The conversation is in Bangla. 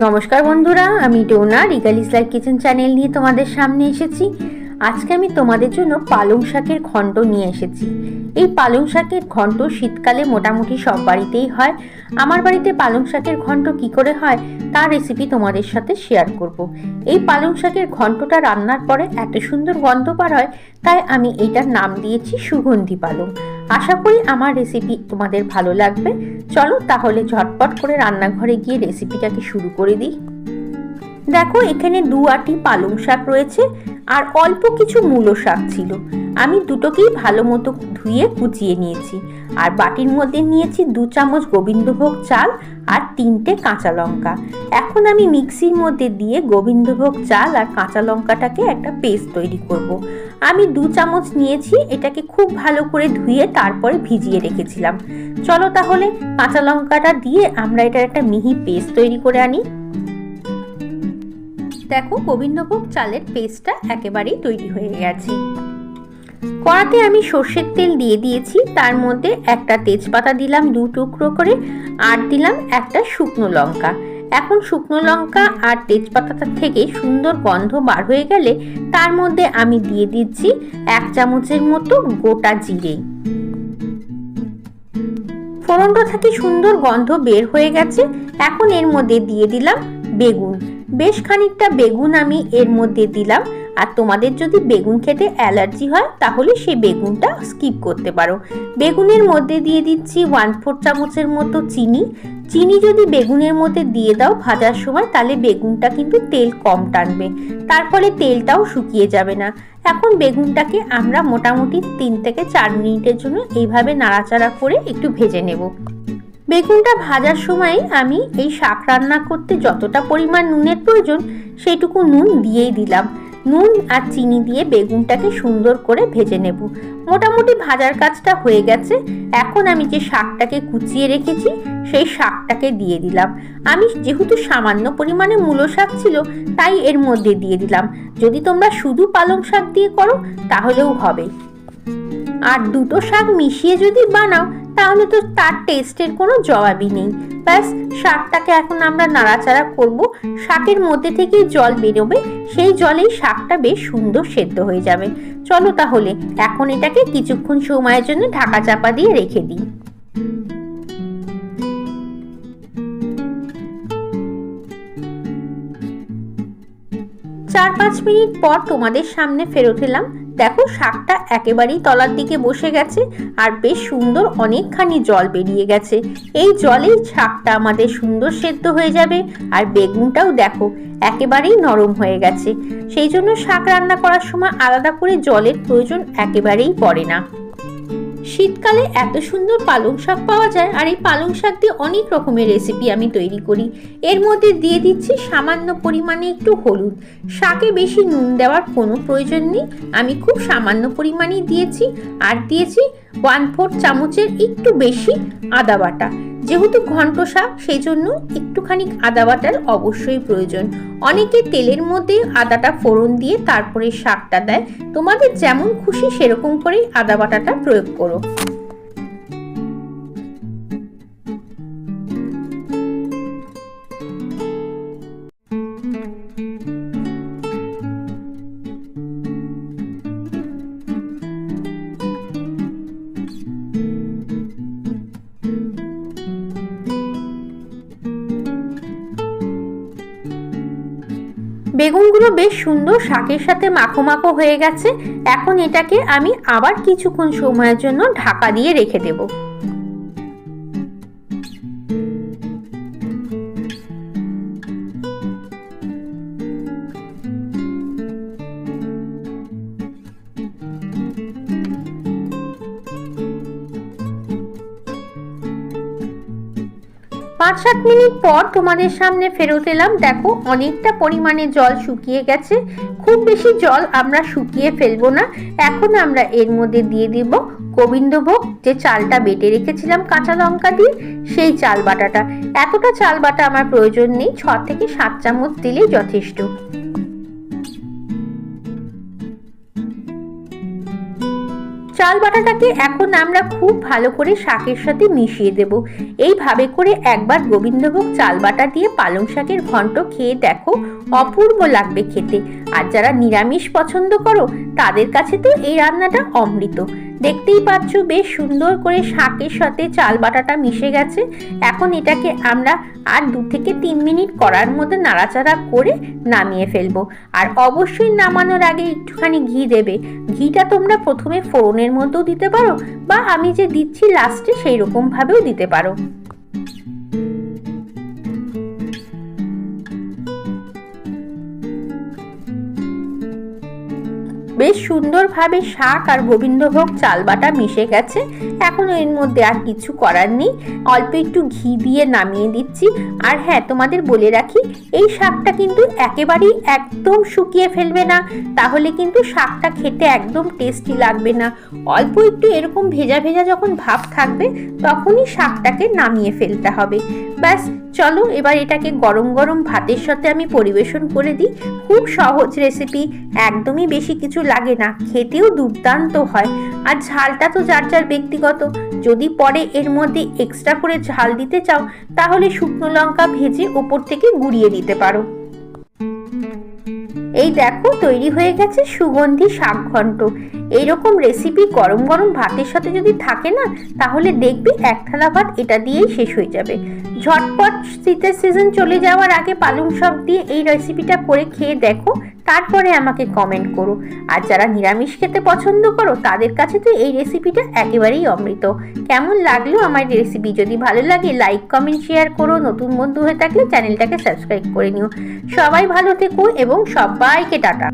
নমস্কার বন্ধুরা, আমি ডোনা রিগালিস লাইফ কিচেন চ্যানেল নিয়ে তোমাদের সামনে এসেছি। আজকে আমি তোমাদের জন্য পালং শাকের ঘন্ট নিয়ে এসেছি। এই পালং শাকের ঘন্ট শীতকালে মোটামুটি সব বাড়িতেই হয়। আমার বাড়িতে পালং শাকের ঘন্ট কি করে হয় তার রেসিপি তোমাদের সাথে শেয়ার করব। এই পালং শাকের ঘন্টটা রান্নার পরে এত সুন্দর গন্ধ পার হয়, তাই আমি এইটার নাম দিয়েছি সুগন্ধি পালং। আশা করি আমার রেসিপি তোমাদের ভালো লাগবে। চলো তাহলে ঝটপট করে রান্নাঘরে গিয়ে রেসিপিটাকে শুরু করে দিই। দেখো, এখানে দু আটি পালং শাক রয়েছে আর অল্প কিছু মূলো শাক ছিল। আমি দুটোকেই ভালো মতো ধুয়ে কুচিয়ে নিয়েছি। আর বাটির মধ্যে নিয়েছি দু চামচ গোবিন্দভোগ চাল আর তিনটে কাঁচা লঙ্কা। এখন আমি মিক্সির মধ্যে দিয়ে গোবিন্দভোগ চাল আর কাঁচা লঙ্কাটাকে একটা পেস্ট তৈরি করব। আমি দু চামচ নিয়েছি, এটাকে খুব ভালো করে ধুয়ে তারপরে ভিজিয়ে রেখেছিলাম। চলো তাহলে কাঁচা লঙ্কাটা দিয়ে আমরা এটার একটা মিহি পেস্ট তৈরি করে আনি। দেখো গোবিন্দভোগ চালের পেস্টটা একেবারেই তৈরি হয়ে গেছে। কড়াতে আমি সর্ষের তেল দিয়ে দিয়েছি, তার মধ্যে একটা তেজপাতা দিলাম দু টুকরো করে, আর দিলাম একটা শুকনো লঙ্কা। এখন শুকনো লঙ্কা আর তেজপাতাটা থেকে সুন্দর গন্ধ বার হয়ে গেলে তার মধ্যে আমি দিয়ে দিচ্ছি এক চামচের মতো গোটা জিরে। ফোড়নটা থেকে সুন্দর গন্ধ বের হয়ে গেছে। এখন এর মধ্যে দিয়ে দিলাম বেগুন। বেশ খানিকটা বেগুন আমি এর মধ্যে দিলাম। আর তোমাদের যদি বেগুন খেতে অ্যালার্জি হয়, তাহলে সেই বেগুনটা স্কিপ করতে পারো। বেগুনের মধ্যে দিয়ে দিচ্ছি ওয়ান ফোর চামচের মতো চিনি। চিনি যদি বেগুনের মধ্যে দিয়ে দাও ভাজার সময়, তাহলে বেগুনটা কিন্তু তেল কম টানবে। তার ফলে তেলটাও শুকিয়ে যাবে না। এখন বেগুনটাকে আমরা মোটামুটি তিন থেকে চার মিনিটের জন্য এইভাবে নাড়াচাড়া করে একটু ভেজে নেব। বেগুনটা ভাজার সময় আমি এই শাক রান্না করতে যতটা পরিমাণ নুনের প্রয়োজন, সেইটুকু নুন দিয়েই দিলাম। নুন আর চিনি দিয়ে বেগুনটাকে সুন্দর করে ভেজে নেব। মোটামুটি ভাজার কাজটা হয়ে গেছে। এখন আমি যে শাকটাকে কুচিয়ে রেখেছি, সেই শাকটাকে দিয়ে দিলাম। আমি যেহেতু সামান্য পরিমাণে মূলো শাক ছিল, তাই এর মধ্যে দিয়ে দিলাম। যদি তোমরা শুধু পালং শাক দিয়ে করো, তাহলেও হবে। আর দুটো শাক মিশিয়ে যদি বানাও তাহলে তো তার টেস্টের কোনো জবাবই নেই। ব্যাস, শাকটাকে এখন আমরা নাড়াচাড়া করব। শাকের মধ্যে থেকে জল বেরোবে, সেই জলেই শাকটা বেশ সুন্দর সেদ্ধ হয়ে যাবে। চলো তাহলে, এখন এটাকে কিছুক্ষণ সময়ের জন্য ঢাকা চাপা দিয়ে রেখে দিই। চার পাঁচ মিনিট পর তোমাদের সামনে ফেরত এলাম। দেখো, শাকটা একেবারেই তলার দিকে বসে গেছে আর বেশ সুন্দর অনেকখানি জল বেরিয়ে গেছে। এই জলেই শাকটা আমাদের সুন্দর সেদ্ধ হয়ে যাবে আর বেগুনটাও দেখো একেবারেই নরম হয়ে গেছে। সেই জন্য শাক রান্না করার সময় আলাদা করে জলের প্রয়োজন একেবারেই পড়ে না। শীতকালে এত সুন্দর পালং শাক পাওয়া যায়, আর এই পালং শাক দিয়ে অনেক রকমের রেসিপি আমি তৈরি করি। এর মধ্যে দিয়ে দিচ্ছি সামান্য পরিমাণে একটু হলুদ। শাকে বেশি নুন দেওয়ার কোনো প্রয়োজন নেই। আমি খুব সামান্য পরিমাণেই দিয়েছি, আর দিয়েছি ওয়ান ফোর চামচের একটু বেশি আদা বাটা। যেহেতু ঘন্ট শাক সেই জন্য একটুখানি আদা বাটার অবশ্যই প্রয়োজন। অনেকে তেলের মধ্যে আদাটা ফোড়ন দিয়ে তারপরে শাকটা দেয়। তোমাদের যেমন খুশি সেরকম করেই আদা বাটাটা প্রয়োগ করো। বেগুনগুলো বেশ সুন্দর শাকের সাথে মাখো মাখো হয়ে গেছে। এখন এটাকে আমি আবার কিছুক্ষণ সময়ের জন্য ঢাকা দিয়ে রেখে দেবো। পাঁচ সাত মিনিট পর তোমাদের সামনে ফেরত এলাম। দেখো, অনেকটা পরিমাণে জল শুকিয়ে গেছে। খুব বেশি জল আমরা শুকিয়ে ফেলব না। এখন আমরা এর মধ্যে দিয়ে দিব গোবিন্দভোগ, যে চালটা বেটে রেখেছিলাম কাঁচা লঙ্কা দিয়ে, সেই চাল বাটাটা। এতটা চাল বাটা আমার প্রয়োজন নেই, ছ থেকে সাত চামচ দিলেই যথেষ্ট। চাল বাটাটাকে এখন আমরা খুব ভালো করে শাকের সাথে মিশিয়ে দেব। এইভাবে করে একবার গোবিন্দভোগ চাল বাটা দিয়ে পালং শাকের ঘন্ট খেয়ে দেখো, অপূর্ব লাগবে খেতে। আর যারা নিরামিষ পছন্দ করো, তাদের কাছে তো এই রান্নাটা অমৃত। দেখতেই পাচ্ছ বেশ সুন্দর করে শাকের সাথে চাল বাটাটা মিশে গেছে। এখন এটাকে আমরা আর দু থেকে তিন মিনিট করার মধ্যে নাড়াচাড়া করে নামিয়ে ফেলব। আর অবশ্যই নামানোর আগে একটুখানি ঘি দেবে। ঘিটা তোমরা প্রথমে ফোড়নের মধ্যেও দিতে পারো বা আমি যে দিচ্ছি লাস্টে সেই রকমভাবেও দিতে পারো। বেশ সুন্দরভাবে শাক আর গোবিন্দভোগ চাল বাটা মিশে গেছে। এখন এর মধ্যে আর কিছু করার নেই। অল্প একটু ঘি দিয়ে নামিয়ে দিচ্ছি। আর হ্যাঁ তোমাদের বলে রাখি, এই শাকটা কিন্তু একেবারেই একদম শুকিয়ে ফেলবে না। তাহলে কিন্তু শাকটা খেতে একদম টেস্টি লাগবে না। অল্প একটু এরকম ভেজা ভেজা যখন ভাব থাকবে, তখনই শাকটাকে নামিয়ে ফেলতে হবে। ব্যাস, চলো এবার এটাকে গরম গরম ভাতের সাথে আমি পরিবেশন করে দিই। খুব সহজ রেসিপি একদমই বেশি কিছু লাগে না, খেতেও দুর্দান্ত হয়। আর ঝালটা তো যার যার ব্যক্তিগত, যদি পরে এর মধ্যে এক্সট্রা করে ঝাল দিতে চাও, তাহলে শুকনো লঙ্কা ভেজে ওপর থেকে গুঁড়িয়ে দিতে পারো। এই দেখো তৈরি হয়ে গেছে সুগন্ধি শাক ঘন্ট এইরকম রেসিপি গরম গরম ভাতের সাথে যদি থাকে না, তাহলে দেখবি এক থালা ভাত এটা দিয়েই শেষ হয়ে যাবে। ঝটপট শীতের সিজন চলে যাওয়ার আগে পালং শাক দিয়ে এই রেসিপিটা করে খেয়ে দেখো তারপরে আমাকে কমেন্ট করো। আর যারা নিরামিষ খেতে পছন্দ করো, তাদের কাছে তো এই রেসিপিটা একেবারেই অমৃত। কেমন লাগল আমার রেসিপি যদি ভালো লাগে লাইক কমেন্ট শেয়ার করো। নতুন বন্ধু হয়ে থাকলে চ্যানেলটাকে সাবস্ক্রাইব করে নিও। সবাই ভালো থেকো এবং সবাইকে টাটা।